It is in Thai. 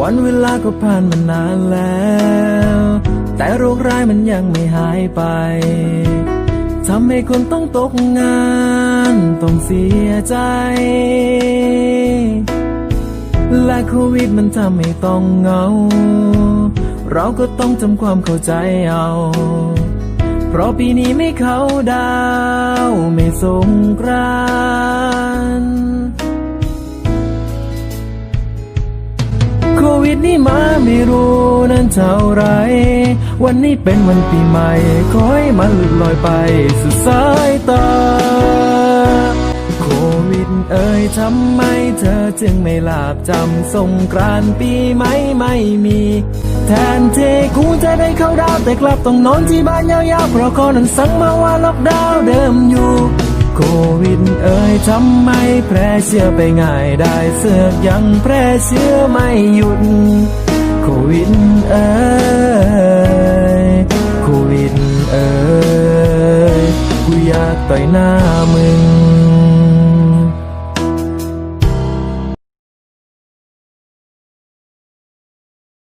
วันเวลาก็ผ่านมานานแล้ว แต่โรคร้ายมันยังไม่หายไปทำให้คนต้องตกงาน ต้องเสียใจ และโควิดมันทำให้ต้องเหงา เราก็ต้องจำความเข้าใจเอา เพราะปีนี้ไม่เข้าดาว ไม่สงกราน โควิดนี่มาไม่รู้นั้นเท่าไร วันนี้เป็นวันปีใหม่ขอให้มันหลุดลอยไปสุดสายตา โควิดเอ่ยทำไมเธอจึงไม่หลาบจำสงกรานต์ปีไหม่ไม่มี แทนที่กูจะได้เข้าดาวแต่กลับต้องนอนที่บ้านยาวๆเพราะคนนั้นสั่งมาว่าล็อกดาวน์เดิมอยู่ โควิดเอ่ยทำไมแพร่เชื้อไปง่ายได้เสือกยังแพร่เชื้อไม่หยุด โควิดเอ่ยโควิดเอ่ยกูอยากต่อยหน้ามึง